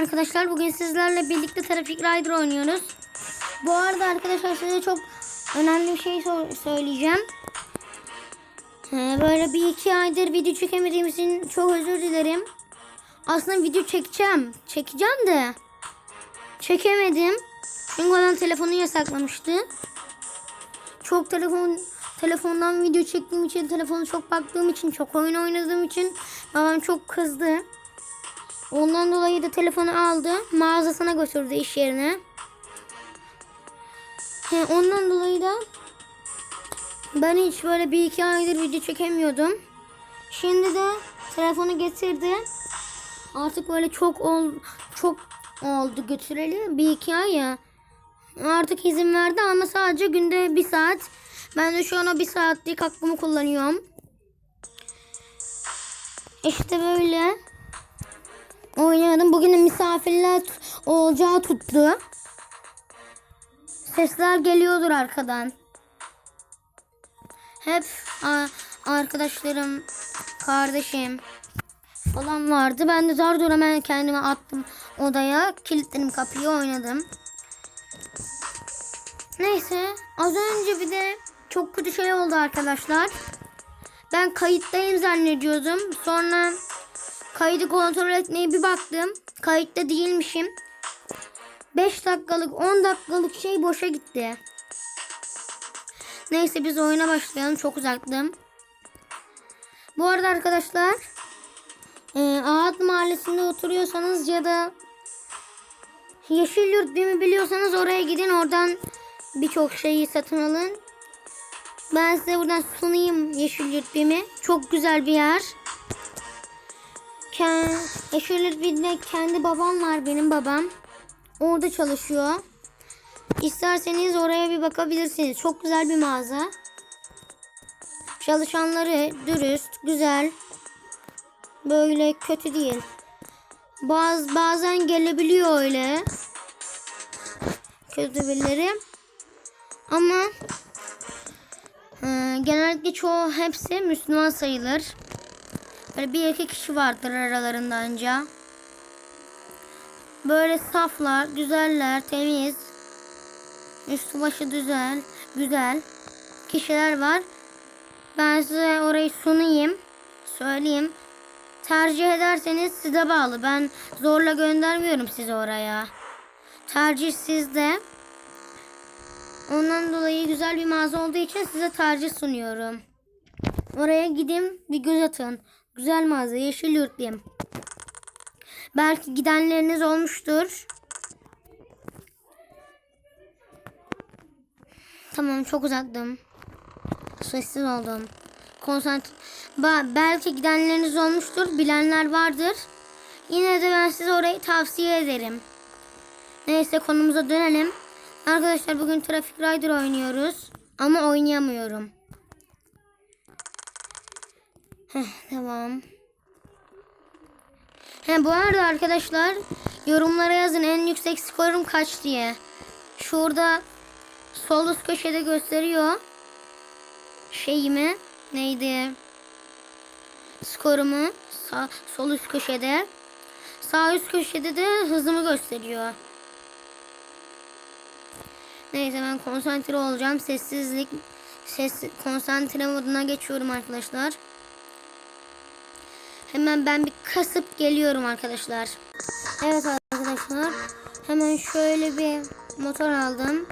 arkadaşlar. Bugün sizlerle birlikte Traffic Rider oynuyoruz. Bu arada arkadaşlar size çok önemli bir şey so- söyleyeceğim. Ee, böyle bir iki aydır video çekemediğim için çok özür dilerim. Aslında video çekeceğim. Çekeceğim de. Çekemedim. Çünkü bana telefonu yasaklamıştı. Çok telefon telefondan video çektiğim için, telefonu çok baktığım için, çok oyun oynadığım için babam çok kızdı. Ondan dolayı da telefonu aldı. Mağazasına götürdü iş yerine. He, ondan dolayı da ben hiç böyle bir iki aydır video çekemiyordum. Şimdi de telefonu getirdi. Artık böyle çok ol, çok oldu götüreli. Bir iki ay ya. Artık izin verdi ama sadece günde bir saat. Ben de şu an o bir saatlik hakkımı kullanıyorum. İşte böyle. Oynadım. Bugün de misafirler olacağı tuttu. Sesler geliyordur arkadan. Hep arkadaşlarım, kardeşim falan vardı. Ben de zar zor hemen kendimi attım odaya. Kilitledim kapıyı oynadım. Neyse az önce bir de çok kötü şey oldu arkadaşlar. Ben kayıttayım zannediyordum. Sonra kaydı kontrol etmeye bir baktım. Kayıtta değilmişim. 5 dakikalık 10 dakikalık şey boşa gitti. Neyse biz oyuna başlayalım. Çok uzaktım. Bu arada arkadaşlar e, Ağat Mahallesi'nde oturuyorsanız ya da Yeşilyurt mi biliyorsanız oraya gidin. Oradan birçok şeyi satın alın. Ben size buradan sunayım Yeşilyurt BİM'i. Çok güzel bir yer. Ke- Yeşilyurt BİM'de kendi babam var benim babam. Orada çalışıyor. İsterseniz oraya bir bakabilirsiniz. Çok güzel bir mağaza. Çalışanları dürüst, güzel. Böyle kötü değil. Baz, bazen gelebiliyor öyle. Kötü birileri. Ama e, genellikle çoğu hepsi Müslüman sayılır. Böyle bir iki kişi vardır aralarında anca. Böyle saflar, güzeller, temiz. Üstü başı güzel, güzel kişiler var. Ben size orayı sunayım, söyleyeyim. Tercih ederseniz size bağlı. Ben zorla göndermiyorum sizi oraya. Tercih sizde. Ondan dolayı güzel bir mağaza olduğu için size tercih sunuyorum. Oraya gidin bir göz atın. Güzel mağaza yeşil yurtluyum. Belki gidenleriniz olmuştur. Tamam çok uzattım. Sessiz oldum. Konsantre... Ba- belki gidenleriniz olmuştur. Bilenler vardır. Yine de ben size orayı tavsiye ederim. Neyse konumuza dönelim. Arkadaşlar bugün Traffic Rider oynuyoruz. Ama oynayamıyorum. Heh, tamam. He, bu arada arkadaşlar yorumlara yazın en yüksek skorum kaç diye. Şurada sol üst köşede gösteriyor. Şeyimi neydi? Skorumu sağ, sol üst köşede. Sağ üst köşede de hızımı gösteriyor. Neyse ben konsantre olacağım. Sessizlik ses konsantre moduna geçiyorum arkadaşlar. Hemen ben bir kasıp geliyorum arkadaşlar. Evet arkadaşlar. Hemen şöyle bir motor aldım.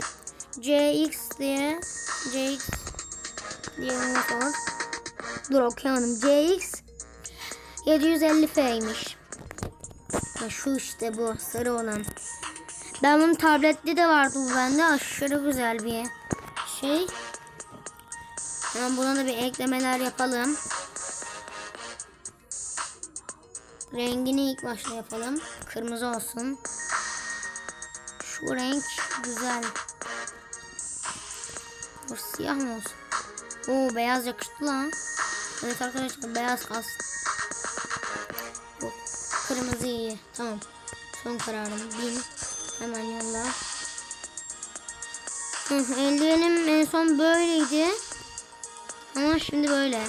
CX diye CX diye motor. Dur okuyamadım. CX 750F'ymiş. Ha, şu işte bu sarı olan. Ben bunun tabletli de vardı bu bende. Aşırı güzel bir şey. Hemen buna da bir eklemeler yapalım. Rengini ilk başta yapalım. Kırmızı olsun. Şu renk güzel. Bu siyah mı olsun? Oo beyaz yakıştı lan. Evet arkadaşlar beyaz kalsın. Yok. Kırmızı iyi. Tamam. Son kararım. Bin. Hemen yolla. Eldivenim en son böyleydi. Ama şimdi böyle.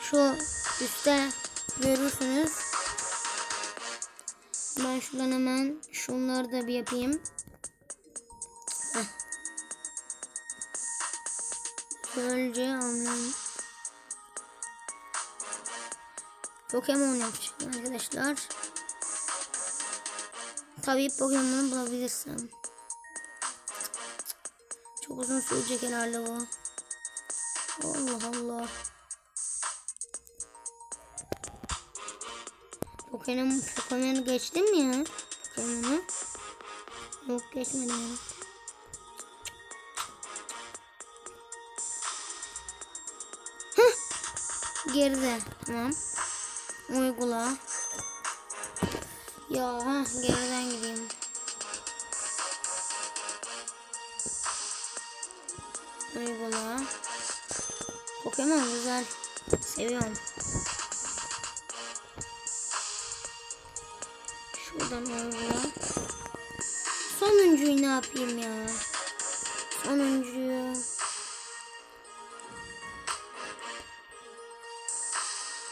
Şu üstte görürsünüz. Ben şuradan hemen şunları da bir yapayım. Heh. Böylece anlayın. Pokemon yapacağım arkadaşlar. Tabii Pokemon'u bulabilirsem. Çok uzun sürecek herhalde bu. Allah Allah. Pokemon, Pokemon'u geçtim ya? Pokemon'u. Yok geçmedim ya. Heh. Geride. Tamam. Uygula. Ya ha geriden gideyim. Uygula. Pokemon güzel. Seviyorum. Şuradan uygula. Sonuncuyu ne yapayım ya? Sonuncuyu.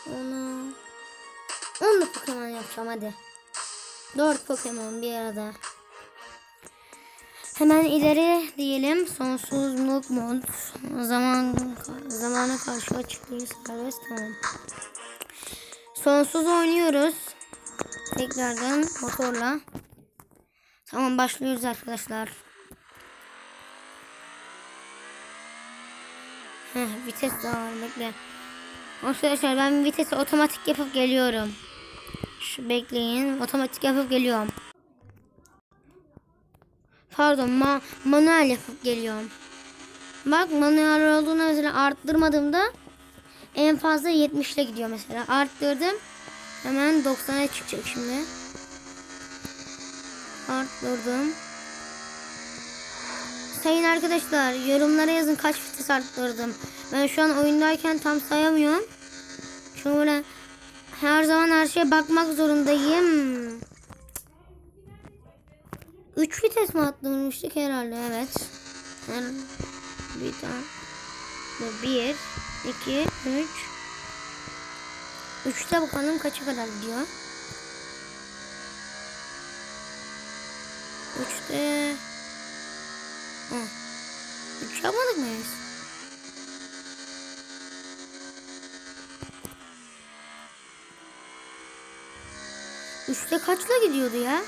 Onu. Onu Pokemon yapacağım hadi. Dört Pokemon bir arada. Hemen ileri diyelim. Sonsuzluk mod. Zaman zamana karşı açıklığı serbest tamam. Sonsuz oynuyoruz. Tekrardan motorla. Tamam başlıyoruz arkadaşlar. Heh, vites daha var bekle. Arkadaşlar ben vitesi otomatik yapıp geliyorum. Şu bekleyin. Otomatik yapıp geliyorum. Pardon ma manuel yapıp geliyorum. Bak manuel olduğunu mesela arttırmadığımda en fazla 70 ile gidiyor mesela. Arttırdım. Hemen 90'a çıkacak şimdi. Arttırdım. Sayın arkadaşlar yorumlara yazın kaç vites arttırdım. Ben şu an oyundayken tam sayamıyorum. Şöyle her zaman her şeye bakmak zorundayım. 3 vites mi attırmıştık herhalde evet. Bir tane. 1 2 3 3'te bakalım kaça kadar gidiyor. 3'te 3 yapmadık mı biz? Üçte kaçla gidiyordu ya?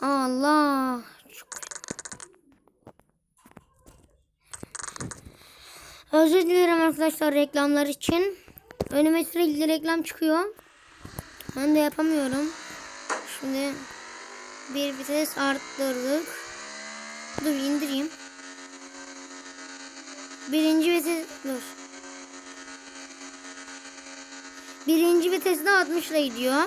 Allah. Özür dilerim arkadaşlar reklamlar için. Önüme sürekli reklam çıkıyor. Ben de yapamıyorum. Şimdi bir vites arttırdık. Dur indireyim. Birinci vites dur. Birinci vitesle 60 ile gidiyor.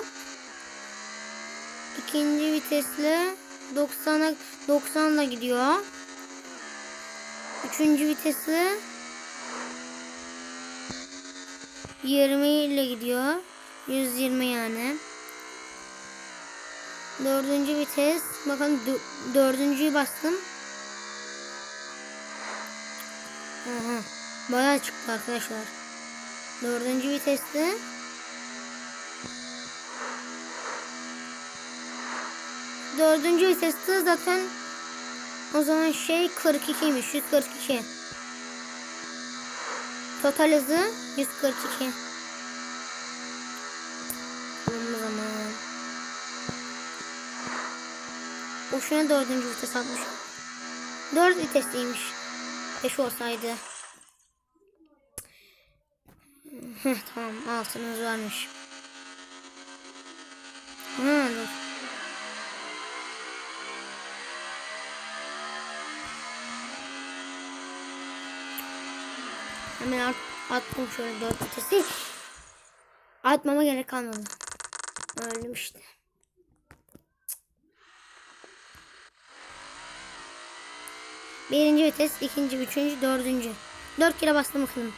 İkinci vitesle 90'a 90 ile gidiyor. Üçüncü vitesle 20 ile gidiyor. 120 yani. Dördüncü vites. Bakın dö- dördüncüyü bastım. Aha. Bayağı çıktı arkadaşlar. Dördüncü viteste. Dördüncü viteste zaten o zaman şey 42'ymiş. 142. Total hızı 142. Tamam o zaman. Boşuna dördüncü vites atmış. Dört vitesliymiş. Beş olsaydı. Tamam altınız varmış. Ha, Hemen at, attım şöyle dört vitesi. Atmama gerek kalmadı. Öldüm işte. Birinci vites, ikinci, üçüncü, dördüncü. Dört kere bastım bakalım.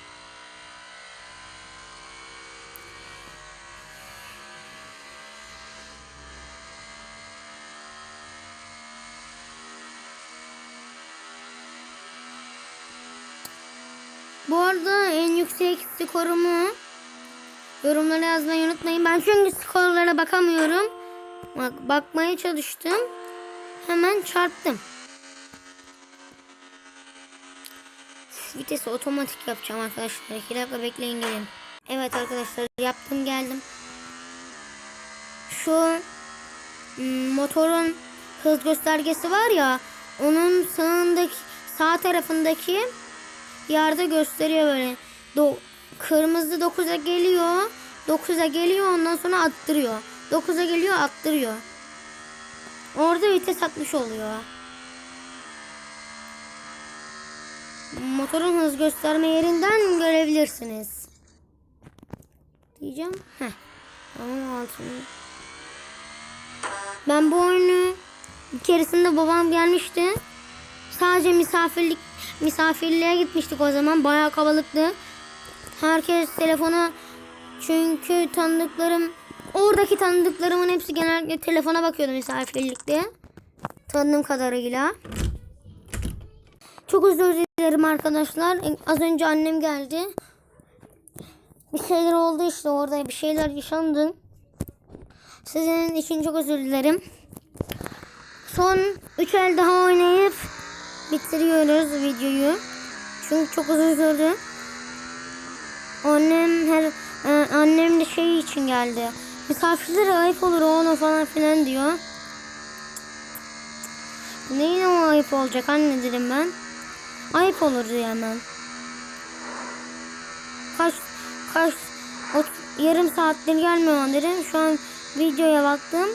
Bu arada en yüksek skorumu Yorumlara yazmayı unutmayın. Ben çünkü skorlara bakamıyorum. Bak bakmaya çalıştım. Hemen çarptım. Vitesi otomatik yapacağım arkadaşlar. 2 dakika bekleyin gelin. Evet arkadaşlar yaptım geldim. Şu hmm, motorun hız göstergesi var ya onun sağındaki sağ tarafındaki yerde gösteriyor böyle. Do kırmızı 9'a geliyor. 9'a geliyor ondan sonra attırıyor. 9'a geliyor attırıyor. Orada vites atmış oluyor. Motorun hız gösterme yerinden görebilirsiniz. Diyeceğim. Heh. Tamam altını. Ben bu oyunu bir keresinde babam gelmişti. Sadece misafirlik misafirliğe gitmiştik o zaman. Bayağı kalabalıktı. Herkes telefona çünkü tanıdıklarım oradaki tanıdıklarımın hepsi genellikle telefona bakıyordu misafirlikte. Tanıdığım kadarıyla. Çok özür dilerim arkadaşlar. Az önce annem geldi. Bir şeyler oldu işte orada bir şeyler yaşandı. Sizin için çok özür dilerim. Son 3 el daha oynayıp bitiriyoruz videoyu. Çünkü çok uzun sürdü. Annem her e, annem de şey için geldi. Misafirlere ayıp olur oğlum falan filan diyor. Neyine o ayıp olacak anne dedim ben. Ayıp olur diye hemen. Kaç kaç ot- yarım saattir gelmiyor dedim. Şu an videoya baktım.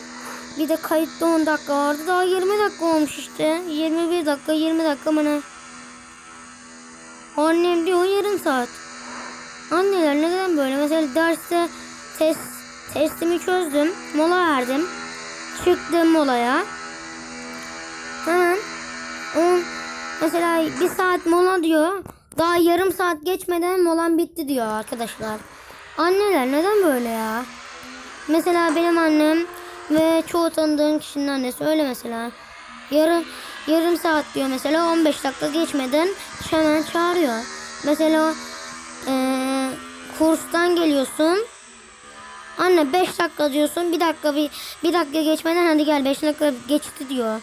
Bir de kayıtta 10 dakika vardı. Daha 20 dakika olmuş işte. 21 dakika 20 dakika bana. Annem diyor yarım saat. Anneler neden böyle? Mesela derste test testimi çözdüm. Mola verdim. Çıktım molaya. Hemen on, mesela bir saat mola diyor. Daha yarım saat geçmeden molam bitti diyor arkadaşlar. Anneler neden böyle ya? Mesela benim annem ve çoğu tanıdığım kişinin annesi öyle mesela. Yarım yarım saat diyor mesela 15 dakika geçmeden hemen çağırıyor. Mesela kurstan geliyorsun. Anne 5 dakika diyorsun. Bir dakika bir, bir dakika geçmeden hadi gel 5 dakika geçti diyor.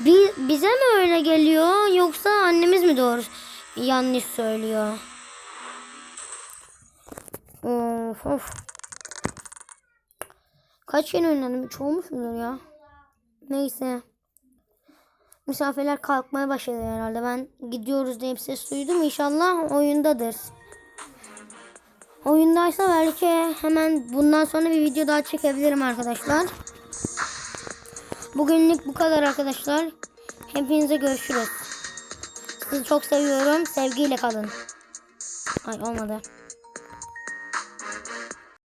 Bi- bize mi öyle geliyor yoksa annemiz mi doğru yanlış söylüyor? Of of. Kaç yeni oynadım? Mudur ya? Neyse. Misafirler kalkmaya başladı herhalde. Ben gidiyoruz diye bir ses duydum. İnşallah oyundadır. Oyundaysa belki hemen bundan sonra bir video daha çekebilirim arkadaşlar. Bugünlük bu kadar arkadaşlar. Hepinize görüşürüz. Sizi çok seviyorum. Sevgiyle kalın. Ay olmadı.